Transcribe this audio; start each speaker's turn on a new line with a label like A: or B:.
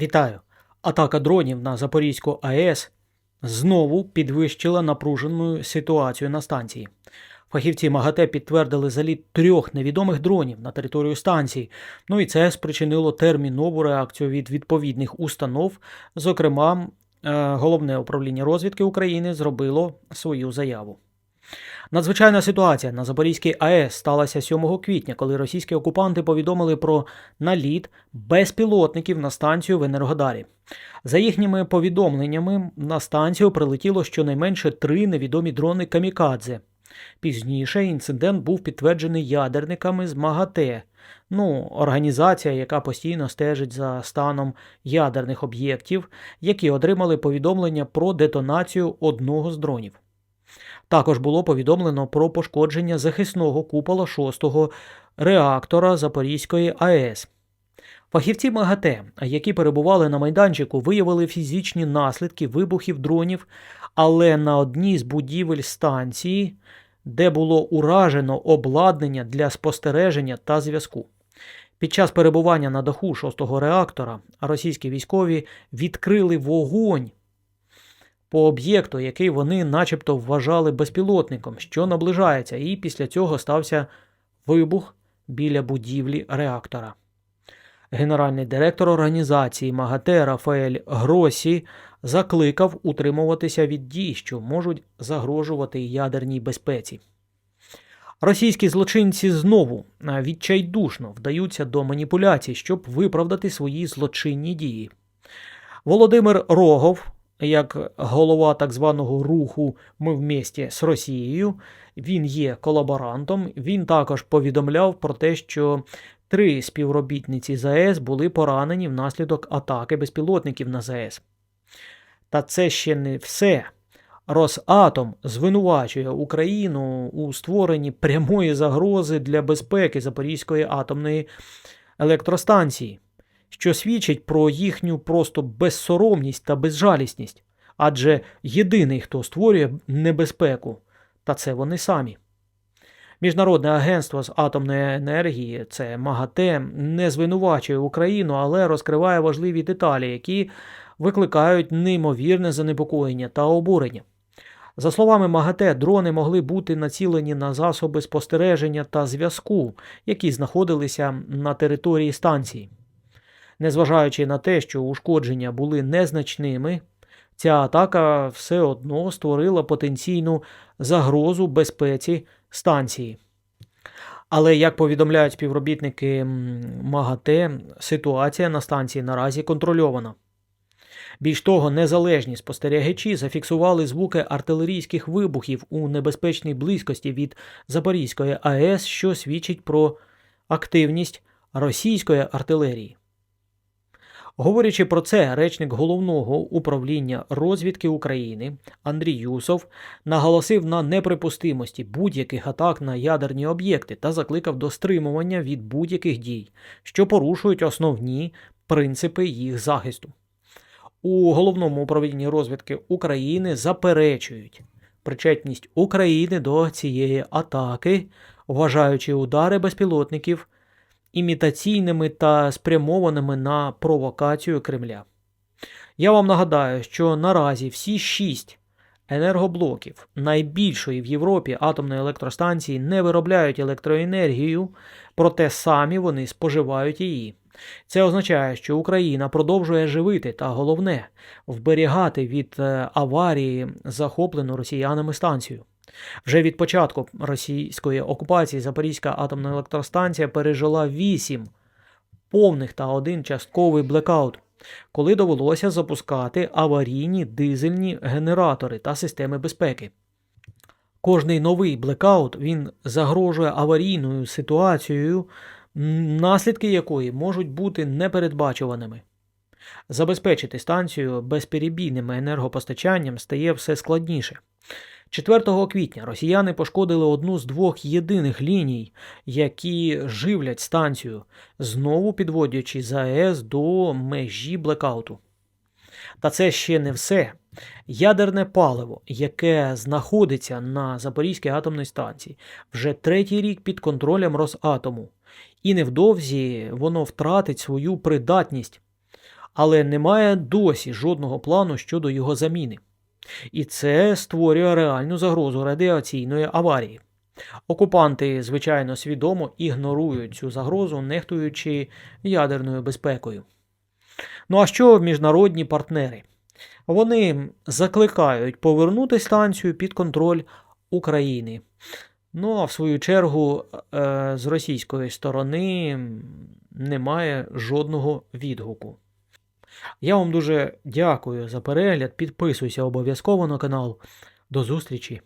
A: Вітаю! Атака дронів на Запорізьку АЕС знову підвищила напружену ситуацію на станції. Фахівці МАГАТЕ підтвердили заліт трьох невідомих дронів на територію станції. Ну і це спричинило термінову реакцію від відповідних установ. Зокрема, е, головне управління розвідки України зробило свою заяву. Надзвичайна ситуація на Запорізькій АЕС сталася 7 квітня, коли російські окупанти повідомили про наліт безпілотників на станцію в Енергодарі. За їхніми повідомленнями, на станцію прилетіло щонайменше три невідомі дрони Камікадзе. Пізніше інцидент був підтверджений ядерниками з МАГАТЕ, ну, організація, яка постійно стежить за станом ядерних об'єктів, які отримали повідомлення про детонацію одного з дронів. Також було повідомлено про пошкодження захисного купола 6-го реактора Запорізької АЕС. Фахівці МАГАТЕ, які перебували на майданчику, виявили фізичні наслідки вибухів дронів, але на одній з будівель станції, де було уражено обладнання для спостереження та зв'язку. Під час перебування на даху 6-го реактора російські військові відкрили вогонь по об'єкту, який вони начебто вважали безпілотником, що наближається, і після цього стався вибух біля будівлі реактора. Генеральний директор організації МАГАТЕ Рафаель Гросі закликав утримуватися від дій, що можуть загрожувати ядерній безпеці. Російські злочинці знову відчайдушно вдаються до маніпуляцій, щоб виправдати свої злочинні дії. Володимир Рогов, як голова так званого руху Ми в місті з Росією, він є колаборантом. Він також повідомляв про те, що три співробітниці ЗАЕС були поранені внаслідок атаки безпілотників на ЗАЕС. Та це ще не все. Росатом звинувачує Україну у створенні прямої загрози для безпеки Запорізької атомної електростанції, що свідчить про їхню просто безсоромність та безжалісність, адже єдиний, хто створює небезпеку, та це вони самі. Міжнародне агентство з атомної енергії, це МАГАТЕ, не звинувачує Україну, але розкриває важливі деталі, які викликають неймовірне занепокоєння та обурення. За словами МАГАТЕ, дрони могли бути націлені на засоби спостереження та зв'язку, які знаходилися на території станції. Незважаючи на те, що ушкодження були незначними, ця атака все одно створила потенційну загрозу безпеці станції. Але, як повідомляють співробітники МАГАТЕ, ситуація на станції наразі контрольована. Більш того, незалежні спостерігачі зафіксували звуки артилерійських вибухів у небезпечній близькості від Запорізької АЕС, що свідчить про активність російської артилерії. Говорячи про це, речник головного управління розвідки України Андрій Юсов наголосив на неприпустимості будь-яких атак на ядерні об'єкти та закликав до стримування від будь-яких дій, що порушують основні принципи їх захисту. У головному управлінні розвідки України заперечують причетність України до цієї атаки, вважаючи удари безпілотників імітаційними та спрямованими на провокацію Кремля. Я вам нагадаю, що наразі всі шість енергоблоків найбільшої в Європі атомної електростанції не виробляють електроенергію, проте самі вони споживають її. Це означає, що Україна продовжує живити та головне вберігати від е, аварії захоплену росіянами станцію. Вже від початку російської окупації Запорізька атомна електростанція пережила вісім повних та один частковий блекаут, коли довелося запускати аварійні дизельні генератори та системи безпеки. Кожний новий блекаут він загрожує аварійною ситуацією, наслідки якої можуть бути непередбачуваними. Забезпечити станцію безперебійним енергопостачанням стає все складніше. 4 квітня росіяни пошкодили одну з двох єдиних ліній, які живлять станцію, знову підводячи ЗАЕС до межі блекауту. Та це ще не все. Ядерне паливо, яке знаходиться на Запорізькій атомній станції, вже третій рік під контролем Росатому, і невдовзі воно втратить свою придатність. але немає досі жодного плану щодо його заміни. І це створює реальну загрозу радіаційної аварії. Окупанти, звичайно, свідомо ігнорують цю загрозу, нехтуючи ядерною безпекою. Ну а що міжнародні партнери? Вони закликають повернути станцію під контроль України. Ну, а в свою чергу, е, з російської сторони немає жодного відгуку. Я вам дуже дякую за перегляд. Підписуйся обов'язково на канал. До зустрічі!